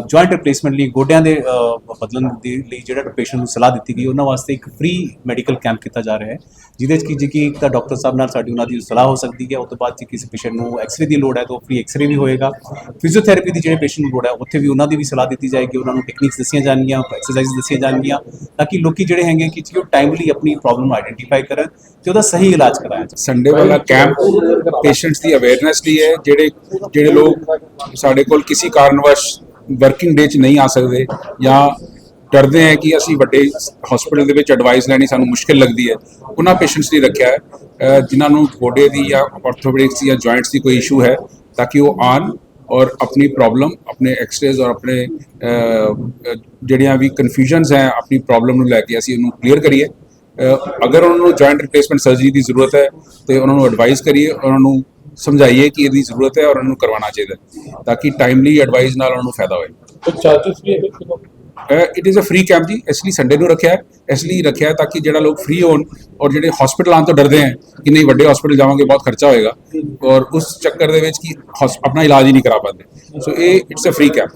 Joint replacement ਲਈ ਗੋਡਿਆਂ ਦੇ ਬਦਲਣ ਦੇ ਲਈ ਜਿਹੜਾ ਪੇਸ਼ੈਂਟ ਨੂੰ ਸਲਾਹ ਦਿੱਤੀ ਗਈ ਉਹਨਾਂ ਵਾਸਤੇ ਇੱਕ ਫ੍ਰੀ ਮੈਡੀਕਲ ਕੈਂਪ ਕੀਤਾ ਜਾ ਰਿਹਾ ਹੈ ਜਿਹਦੇ ਵਿੱਚ ਕੀ ਜੀ ਕਿ ਇੱਕ ਤਾਂ ਡਾਕਟਰ ਸਾਹਿਬ ਨਾਲ ਸਾਡੀ ਉਹਨਾਂ ਦੀ ਸਲਾਹ ਹੋ ਸਕਦੀ ਹੈ ਉਸ ਤੋਂ ਬਾਅਦ ਜੇ ਕਿਸੇ ਪੇਸ਼ੈਂਟ ਨੂੰ ਐਕਸਰੇ ਦੀ ਲੋੜ ਹੈ ਤਾਂ ਫ੍ਰੀ ਐਕਸਰੇ ਵੀ ਹੋਏਗਾ ਫਿਜ਼ੀਓਥੈਰੇਪੀ ਦੀ ਜਿਹੜੇ ਪੇਸ਼ੈਂਟ ਨੂੰ ਲੋੜ ਹੈ ਉੱਥੇ ਵੀ ਉਹਨਾਂ ਦੀ ਵੀ ਸਲਾਹ ਦਿੱਤੀ ਜਾਏਗੀ ਉਹਨਾਂ ਨੂੰ ਟੈਕਨੀਕਸ ਦੱਸੀਆਂ ਜਾਣਗੀਆਂ ਐਕਸਰਸਾਈਜ਼ ਦੱਸੀਆਂ ਜਾਣਗੀਆਂ ਤਾਂ ਕਿ ਲੋਕੀ ਜਿਹੜੇ ਹੈਗੇ ਕਿ ਜੀ ਉਹ ਟਾਈਮਲੀ ਆਪਣੀ ਪ੍ਰੋਬਲਮ ਆਈਡੈਂਟੀਫਾਈ ਕਰਨ ਤੇ ਉਹਦਾ ਸਹੀ ਇਲਾਜ ਕਰਾਇਆ ਜਾਵੇ ਸੰਡੇ ਵਾਲਾ ਕੈਂਪ ਪੇਸ਼ੈਂਟਸ ਦੀ ਅਵੇਅਰਨੈਸ ਲਈ ਹੈ ਜਿਹੜੇ ਜਿਹੜੇ ਲੋਕ ਸਾਡੇ ਕੋਲ ਕਿਸੇ ਕਾਰਨਵਸ਼ ਵਰਕਿੰਗ ਡੇ 'ਚ ਨਹੀਂ ਆ ਸਕਦੇ ਜਾਂ ਡਰਦੇ ਹੈ ਕਿ ਅਸੀਂ ਵੱਡੇ ਹਸਪੀਟਲ ਦੇ ਵਿੱਚ ਐਡਵਾਈਸ ਲੈਣੀ ਸਾਨੂੰ ਮੁਸ਼ਕਿਲ ਲੱਗਦੀ ਹੈ। ਉਹਨਾਂ ਪੇਸ਼ੈਂਟਸ ਲਈ ਰੱਖਿਆ ਹੈ। ਅਹ ਜਿਨ੍ਹਾਂ ਨੂੰ ਗੋਡੇ ਦੀ ਜਾਂ ਆਰਥੋਪੈਡਿਕਸ ਜਾਂ ਜੁਆਇੰਟਸ ਦੀ ਕੋਈ ਇਸ਼ੂ ਹੈ, ਤਾਂ ਕਿ ਉਹ ਆਣ ਔਰ ਆਪਣੀ ਪ੍ਰੋਬਲਮ ਆਪਣੇ ਐਕਸਰੇਜ਼ ਔਰ ਆਪਣੇ ਜਿਹੜੀਆਂ ਵੀ ਕਨਫਿਊਜ਼ਨਸ ਹੈ, ਆਪਣੀ ਪ੍ਰੋਬਲਮ ਨੂੰ ਲੈ ਕੇ ਅਸੀਂ ਉਹਨੂੰ ਕਲੀਅਰ ਕਰੀਏ। ਅਗਰ ਉਹਨਾਂ ਨੂੰ ਜੁਆਇੰਟ ਰਿਪਲੇਸਮੈਂਟ ਸਰਜਰੀ ਦੀ ਜ਼ਰੂਰਤ ਹੈ, ਤੇ ਉਹਨਾਂ ਨੂੰ ਐਡਵਾਈਸ ਕਰੀਏ, ਉਹਨਾਂ ਨੂੰ ਸਮਝਾਈਏ ਕਿ ਇਹਦੀ ਜ਼ਰੂਰਤ ਹੈ ਔਰ ਉਹਨੂੰ ਕਰਵਾਉਣਾ ਚਾਹੀਦਾ ਤਾਂ ਕਿ ਟਾਈਮਲੀ ਐਡਵਾਈਸ ਨਾਲ ਉਹਨੂੰ ਫਾਇਦਾ ਹੋਏ। ਤੇ ਚਾਰजेस ਵੀ ਇਹਦੇ ਕਿੰਨੇ? It is a free camp ਜੀ। ਇਸ ਸੰਡੇ ਨੂੰ ਰੱਖਿਆ ਹੈ। ਇਸ ਰੱਖਿਆ ਹੈ ਤਾਂ ਕਿ ਜਿਹੜਾ ਲੋਕ ਫ੍ਰੀ ਹੋਣ ਔਰ ਜਿਹੜੇ ਹਸਪੀਟਲ ਆਉਣ ਤੋਂ ਡਰਦੇ ਆ ਕਿ ਨਹੀਂ ਵੱਡੇ ਹਸਪੀਟਲ ਜਾਵਾਂਗੇ ਬਹੁਤ ਖਰਚਾ ਹੋਏਗਾ ਔਰ ਉਸ ਚੱਕਰ ਦੇ ਵਿੱਚ ਕਿ ਆਪਣਾ ਇਲਾਜ ਹੀ ਨਹੀਂ ਕਰਾ ਪਾਉਂਦੇ। ਸੋ ਇਹ it's a free camp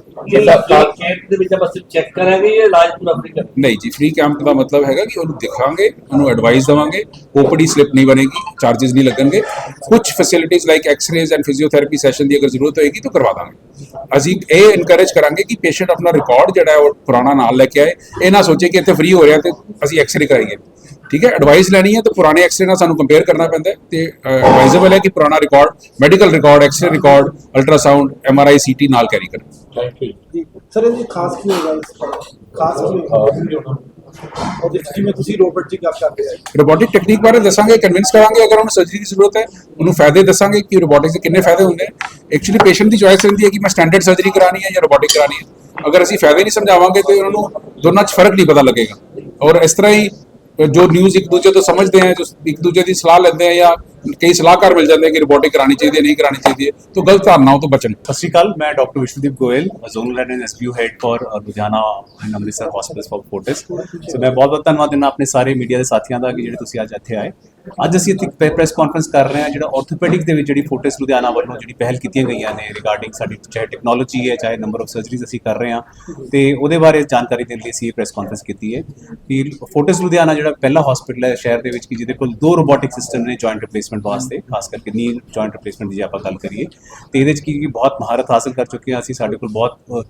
camp ਦੇ ਵਿੱਚ ਆਪਾਂ ਸਿਰਫ ਚੈੱਕ ਕਰਾਂਗੇ ਜਾਂ ਇਲਾਜ ਪੂਰਾ ਫ੍ਰੀ ਕਰਾਂਗੇ? ਨਹੀਂ ਜੀ ਫ੍ਰੀ ਕੈਂਪ ਦਾ ਮਤਲਬ ਹੈਗਾ ਕਿ ਉਹਨੂੰ ਦਿਖਾਂਗੇ, ਉਹਨੂੰ ਐਡਵਾਈਸ ਦਵਾਂਗੇ ਓਪੀਡੀ ਸਲਿੱਪ ਨਹੀਂ ਬਣੇਗੀ ਚਾਰजेस ਨਹੀਂ ਲੱਗਣਗੇ। ਕੁਝ facilities like x rays and physiotherapy session ਦੀ ਅਗਰ ਜ਼ਰੂਰਤ ਹੋਏਗੀ ਤਾਂ ਕਰਵਾ ਦਾਂਗੇ। ਅਸੀਂ ਇਹ ਇਨਕਰੇਜ ਕਰਾਂਗੇ ਕਿ ਪੇਸ਼ੈਂਟ ਆਪਣਾ ਰਿਕਾਰਡ ਜਿਹੜਾ ਹੈ ਉਹ ਪੁਰਾਣਾ ਨਾਲ ਲੈ ਕੇ ਆਏ। ਇਹ ਨਾ ਸੋਚੇ ਕਿ ਇੱਥੇ ਫ੍ਰੀ ਹੋ ਰਿਹਾ ਤੇ ਅਸੀਂ ਐਕਸ-ਰੇ ਕਰਾਈਏ। ਠੀਕ ਹੈ? ਐਡਵਾਈਸ ਲੈਣੀ ਹੈ ਤਾਂ ਪੁਰਾਣੇ ਐਕਸਰੇ ਨਾਲ ਸਾਨੂੰ ਕੰਪੇਅਰ ਕਰਨਾ ਪੈਂਦਾ ਤੇ ਐਡਵਾਈਜ਼ੇਬਲ ਹੈ ਕਿ ਪੁਰਾਣਾ record medical record x ray record ultrasound M R I C T ਨਾਲ ਕੈਰੀ। ਕਰੋ ਥੈਂਕ ਸਰ ਇਹਦੀ ਖਾਸ ਕੀ ਹੋਗਾ ਖਾਸ ਕੀ ਹੋਗਾ ਰੋਬੋਟਿਕ ਟੈਕਨੀਕ ਬਾਰੇ ਦੱਸਾਂਗੇ ਕਨਵਿੰਸ ਕਰਾਂਗੇ ਅਗਰ ਉਹਨੂੰ ਸਰਜਰੀ ਦੀ ਜ਼ਰੂਰਤ ਹੈ ਉਹਨੂੰ ਫਾਇਦੇ ਦੱਸਾਂਗੇ ਕਿ ਰੋਬੋਟਿਕ ਦੇ ਕਿੰਨੇ ਫਾਇਦੇ ਹੁੰਦੇ ਐਕਚੁਅਲੀ ਪੇਸ਼ੈਂਟ ਦੀ ਚੋਇਸ ਰਹਿੰਦੀ ਹੈ ਕਿ ਮੈਂ ਸਟੈਂਡਰਡ ਸਰਜਰੀ ਕਰਾਣੀ ਹੈ ਜਾਂ ਰੋਬੋਟਿਕ ਕਰਾਣੀ ਹੈ। ਅਗਰ ਅਸੀਂ ਫਾਇਦੇ ਨਹੀਂ ਸਮਝਾਵਾਂਗੇ ਤੇ ਉਹਨਾਂ ਨੂੰ ਦੋਨਾਂ 'ਚ ਫ਼ਰਕ ਨਹੀਂ ਪਤਾ ਲੱਗੇਗਾ। ਔਰ ਇਸ ਤਰ੍ਹਾਂ ਹੀ ਜੋ ਨਿਊਜ਼ ਇੱਕ ਦੂਜੇ ਤੋਂ ਸਮਝਦੇ ਹੈ ਜੋ ਇੱਕ ਦੂਜੇ ਦੀ ਸਲਾਹ ਲੈਂਦੇ ਹੈ ਜਾਂ ਕਈ ਸਲਾਹਕਾਰ ਮਿਲ ਜਾਂਦੇ ਹੈ ਕਿ ਰਿਪੋਰਟਿੰਗ ਕਰਾਣੀ ਚਾਹੀਦੀ ਹੈ, ਨਹੀਂ ਕਰਾਣੀ ਚਾਹੀਦੀ ਹੈ, ਤਾਂ ਗਲਤ ਧਾਰਨਾਵਾਂ ਤੋਂ ਬਚਣ। ਸਤਿ ਸ਼੍ਰੀ ਅਕਾਲ, ਮੈਂ doctor Vishwadeep Goyal zonal and SPU head for Ludhiana and Amritsar hospitals for Fortis so ਮੈਂ ਬਹੁਤ ਬਹੁਤ ਧੰਨਵਾਦ ਦਿੰਦਾ ਆਪਣੇ ਸਾਰੇ ਮੀਡੀਆ ਦੇ ਸਾਥੀਆਂ ਦਾ ਕਿ ਜਿਹੜੇ ਤੁਸੀਂ ਅੱਜ ਇੱਥੇ ਆਏ। ਅੱਜ ਅਸੀਂ ਇੱਥੇ ਪ੍ਰੈਸ ਕਾਨਫਰੰਸ ਕਰ ਰਹੇ ਹਾਂ, ਜਿਹੜਾ ਆਰਥੋਪੈਡਿਕ ਦੇ ਵਿੱਚ ਜਿਹੜੀ ਫੋਰਟਿਸ ਲੁਧਿਆਣਾ ਵੱਲੋਂ ਜਿਹੜੀ ਪਹਿਲ ਕੀਤੀਆਂ ਗਈਆਂ ਨੇ ਰਿਗਾਰਡਿੰਗ ਸਾਡੀ ਚਾਹੇ ਟੈਕਨੋਲੋਜੀ ਹੈ, ਚਾਹੇ ਨੰਬਰ ਆਫ ਸਰਜਰੀਜ਼ ਅਸੀਂ ਕਰ ਰਹੇ ਹਾਂ, ਤੇ ਉਹਦੇ ਬਾਰੇ ਜਾਣਕਾਰੀ ਦੇਣ ਲਈ ਅਸੀਂ ਇਹ ਪ੍ਰੈਸ ਕਾਨਫਰੰਸ ਕੀਤੀ ਹੈ ਕਿ ਫੋਰਟਿਸ ਲੁਧਿਆਣਾ ਜਿਹੜਾ ਪਹਿਲਾ ਹਸਪੀਟਲ ਹੈ ਸ਼ਹਿਰ ਦੇ ਵਿੱਚ ਕਿ ਜਿਹਦੇ ਕੋਲ ਦੋ ਰੋਬੋਟਿਕ ਸਿਸਟਮ ਨੇ ਜੁਆਇੰਟ ਰਿਪਲੇਸਮੈਂਟ ਵਾਸਤੇ, ਖਾਸ ਕਰਕੇ ਨੀ ਜੁਆਇੰਟ ਰਿਪਲੇਸਮੈਂਟ ਦੀ ਜੇ ਆਪਾਂ ਗੱਲ ਕਰੀਏ, ਤੇ ਇਹਦੇ ਵਿੱਚ ਕੀ ਕੀ ਬਹੁਤ ਮਹਾਰਤ ਹਾਸਲ ਕਰ ਚੁੱਕੇ ਹਾਂ ਅਸੀਂ, ਸਾਡੇ ਕੋਲ ਬਹੁਤ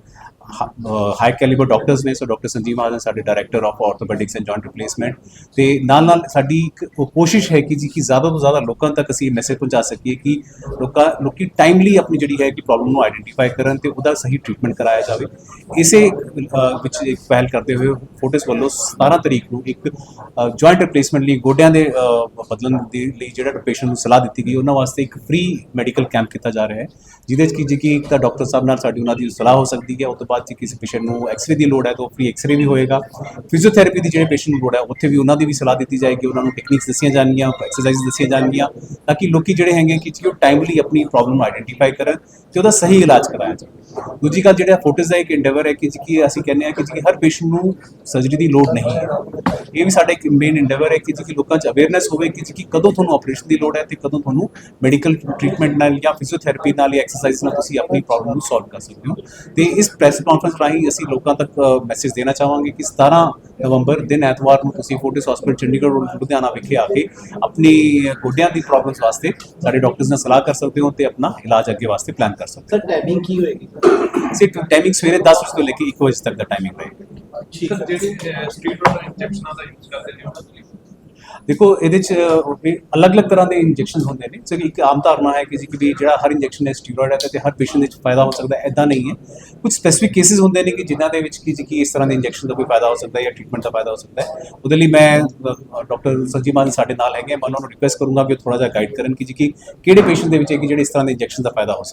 ਹਾਈ ਕੈਲੀਬਰ ਡਾਕਟਰਸ ਨੇ, ਸੋ ਡਾਕਟਰ ਸੰਜੀਵ ਮਹਾਜਨ, ਸਾਡੇ director of orthopaedics and joint replacement ਤੇ ਨਾਲ ਨਾਲ ਸਾਡੀ ਇੱਕ ਉਹ ਕੋਸ਼ਿਸ਼ ਹੈ ਕਿ ਜੀ ਕਿ ਜ਼ਿਆਦਾ ਤੋਂ ਜ਼ਿਆਦਾ ਲੋਕਾਂ ਤੱਕ ਅਸੀਂ ਇਹ ਮੈਸੇਜ ਪਹੁੰਚਾ ਸਕੀਏ ਕਿ ਲੋਕਾਂ, ਲੋਕੀ ਟਾਈਮਲੀ ਆਪਣੀ ਜਿਹੜੀ ਹੈ ਕਿ ਪ੍ਰੋਬਲਮ ਨੂੰ ਆਈਡੈਂਟੀਫਾਈ ਕਰਨ ਤੇ ਉਹਦਾ ਸਹੀ ਟ੍ਰੀਟਮੈਂਟ ਕਰਾਇਆ ਜਾਵੇ। ਇਸੇ ਵਿੱਚ ਇੱਕ ਪਹਿਲ ਕਰਦੇ ਹੋਏ ਫੋਰਟਿਸ ਵੱਲੋਂ 17 ਤਰੀਕ ਨੂੰ ਇੱਕ ਜੁਆਇੰਟ ਰਿਪਲੇਸਮੈਂਟ ਲਈ ਗੋਡਿਆਂ ਦੇ ਬਦਲਣ ਦੇ ਲਈ ਜਿਹੜਾ ਪੇਸ਼ੈਂਟ ਨੂੰ ਸਲਾਹ ਦਿੱਤੀ ਗਈ, ਉਹਨਾਂ ਵਾਸਤੇ ਇੱਕ ਫ੍ਰੀ ਮੈਡੀਕਲ ਕੈਂਪ ਕੀਤਾ ਜਾ ਰਿਹਾ ਹੈ, ਜਿਹਦੇ ਵਿੱਚ ਕਿ ਜੀ ਕਿ ਇੱਕ ਤਾਂ ਡਾਕਟਰ ਸਾਹਿਬ ਨਾਲ ਸਾਡੀ ਉਹਨਾਂ ਦੀ ਸਲਾਹ ਹੋ ਸਕਦੀ ਹੈ ਉਸ ਤੋਂ ਬਾਅਦ ਜੇ ਕਿਸੇ ਪੇਸ਼ੈਂਟ ਨੂੰ ਐਕਸਰੇ ਦੀ ਲੋੜ ਹੈ ਤਾਂ ਫ੍ਰੀ ਐਕਸਰੇ ਵੀ ਹੋਏਗਾ। ਫਿਜ਼ੀਓਥੈਰੇਪੀ ਦੀ ਜਿਹੜੇ ਪੇਸ਼ੈਂਟ ਨੂੰ ਲੋੜ ਹੈ, ਉੱਥੇ ਵੀ ਉਹਨਾਂ ਦੀ ਵੀ ਸਲਾਹ ਦਿੱਤੀ ਜਾਏਗੀ, ਉਹਨਾਂ ਨੂੰ ਟੈਕਨੀਕਸ ਦੱਸੀਆਂ ਜਾਣਗੀਆਂ ਐਕਸਰਸਾਈਜ਼ ਦੱਸੀਆਂ ਜਾਣਗੀਆਂ ਤਾਂ ਕਿ ਲੋਕੀ ਜਿਹੜੇ ਹੈਗੇ ਕਿ ਉਹ ਟਾਈਮਲੀ ਆਪਣੀ ਪ੍ਰੋਬਲਮ ਆਈਡੈਂਟੀਫਾਈ ਕਰਨ ਤੇ ਉਹਦਾ ਸਹੀ ਇਲਾਜ ਕਰਾਇਆ ਜਾਵੇ। ਦੂਜੀ ਗੱਲ ਜਿਹੜਾ ਫੋਟੋਸ ਦਾ ਇੱਕ ਇੰਡੇਵਰ ਹੈ ਕਿ ਜੀ ਅਸੀਂ ਕਹਿੰਦੇ ਹਾਂ ਕਿ ਜੀ ਹਰ ਪੇਸ਼ੈਂਟ ਨੂੰ ਸਰਜਰੀ ਦੀ ਲੋੜ ਨਹੀਂ ਹੈ। ਇਹ ਵੀ ਸਾਡਾ ਇੱਕ ਮੇਨ ਇੰਡੇਵਰ ਹੈ ਕਿ ਜੀ ਲੋਕਾਂ 'ਚ ਅਵੇਅਰਨੈਸ ਹੋਵੇ ਕਿ ਜੀ ਕਦੋਂ ਤੁਹਾਨੂੰ ਆਪਰੇਸ਼ਨ ਦੀ ਲੋੜ ਹੈ ਤੇ ਕਦੋਂ ਤੁਹਾਨੂੰ ਮੈਡੀਕਲ ਟ੍ਰੀਟਮੈਂਟ ਨਾਲ ਜਾਂ ਫਿਜ਼ੀਓਥੈਰੇਪੀ ਨਾਲ ਜਾਂ ਐਕਸਰਸਾਈਜ਼ ਨਾਲ ਤੁਸੀਂ ਆਪਣੀ ਪ੍ਰੋਬਲਮ ਨੂੰ ਸੋਲਵ ਕਰ ਸਕਦੇ ਹੋ। ਤੇ ਇਸ ਪ੍ਰੈਸ ਕਾਨਫਰੰਸ ਰਾਹੀਂ ਅਸੀਂ ਲੋਕਾਂ ਤੱਕ ਮੈਸੇਜ ਦੇਣਾ ਚਾਹਾਂਗੇ ਕਿ 17 ਨਵੰਬਰ ਦਿਨ ਐਤਵਾਰ ਨੂੰ ਤੁਸੀਂ ਫੋਰਟਿਸ ਹਸਪੀਟਲ ਚੰਡੀਗੜ੍ਹ ਰੋਡ ਲੁਧਿਆਣਾ ਵਿਖੇ ਆ ਕੇ ਆਪਣੀ ਗੋਡਿਆਂ ਦੀ ਪ੍ਰੋਬਲਮਸ ਵਾਸਤੇ ਸਾਡੇ ਡਾਕਟਰਸ ਨਾਲ ਸਲਾਹ ਕਰ ਸਕਦੇ ਹੋ ਤੇ ਆਪਣਾ ਇਲਾਜ ਅੱਗੇ ਵਾਸਤੇ ਪਲਾਨ ਕਰ ਸਕਦੇ ਸਰ ਟਾਈਮਿੰਗ ਕੀ ਹੋਏਗੀ? ਹੋ ਸੇ ਟਾਈਮਿੰਗ ਸਵੇਰੇ 10 ਵਜੇ ਤੋਂ ਲੈ ਕੇ 1 ਵਜੇ ਤੱਕ ਦਾ ਟਾਈਮਿੰਗ ਰਹੇਗਾ। ਠੀਕ ਹੈ। ਜਿਹੜੀ ਸਟਰੀਟ ਰੋਡ ਇੰਜੈਕਸ਼ਨਾਂ ਦਾ ਯੂਜ਼ ਕਰਦੇ ਨੇ ਉਹਨਾਂ ਲਈ? ਦੇਖੋ ਇਹਦੇ ਚ ਅਲੱਗ-ਅਲੱਗ ਤਰ੍ਹਾਂ ਦੇ ਇੰਜੈਕਸ਼ਨ ਹੁੰਦੇ ਨੇ। ਸੋ ਇੱਕ ਆਮ ਧਾਰਨਾ ਹੈ ਕਿ ਜੀ ਕਿ ਵੀ ਜਿਹੜਾ ਹਰ ਇੰਜੈਕਸ਼ਨ ਹੈ ਸਟੀਰੋਇਡ ਹੈ ਤੇ ਹਰ ਪੇਸ਼ੈਂਟ ਦੇ ਵਿੱਚ ਫਾਇਦਾ ਹੋ ਸਕਦਾ ਹੈ ਐਦਾਂ ਨਹੀਂ ਹੈ। ਕੁਝ ਸਪੈਸੀਫਿਕ ਕੇਸਿਸ ਹੁੰਦੇ ਨੇ ਕਿ ਜਿਨ੍ਹਾਂ ਦੇ ਵਿੱਚ ਕੀ ਜੀ ਕਿ ਇਸ ਤਰ੍ਹਾਂ ਦੇ ਇੰਜੈਕਸ਼ਨ ਦਾ ਕੋਈ ਫਾਇਦਾ ਹੋ ਸਕਦਾ ਹੈ ਜਾਂ ਟ੍ਰੀਟਮੈਂਟ ਦਾ ਫਾਇਦਾ ਹੋ ਸਕਦਾ ਹੈ। ਉਹਦੇ ਲਈ ਮੈਂ ਡਾਕਟਰ ਸੰਜੀਵ ਮਾਨ ਸਾਡੇ ਨਾਲ ਹੈਗੇ ਮੈਂ ਉਹਨਾਂ ਨੂੰ ਰਿਕੁਐਸਟ ਕਰੂੰਗਾ ਕਿ ਉਹ ਥੋੜਾ ਜਿਹਾ ਗਾਈਡ ਕਰਨ ਕਿ ਜੀ ਕਿ ਕਿਹੜੇ ਪੇਸ਼ੈਂਟ ਦੇ ਵਿੱਚ ਹੈ ਕਿ ਜਿਹੜੇ ਇਸ ਤਰ੍ਹਾਂ ਦੇ ਇੰਜੈਕਸ਼ਨ ਦਾ ਫਾਇਦਾ ਹੋ ਸਕਦਾ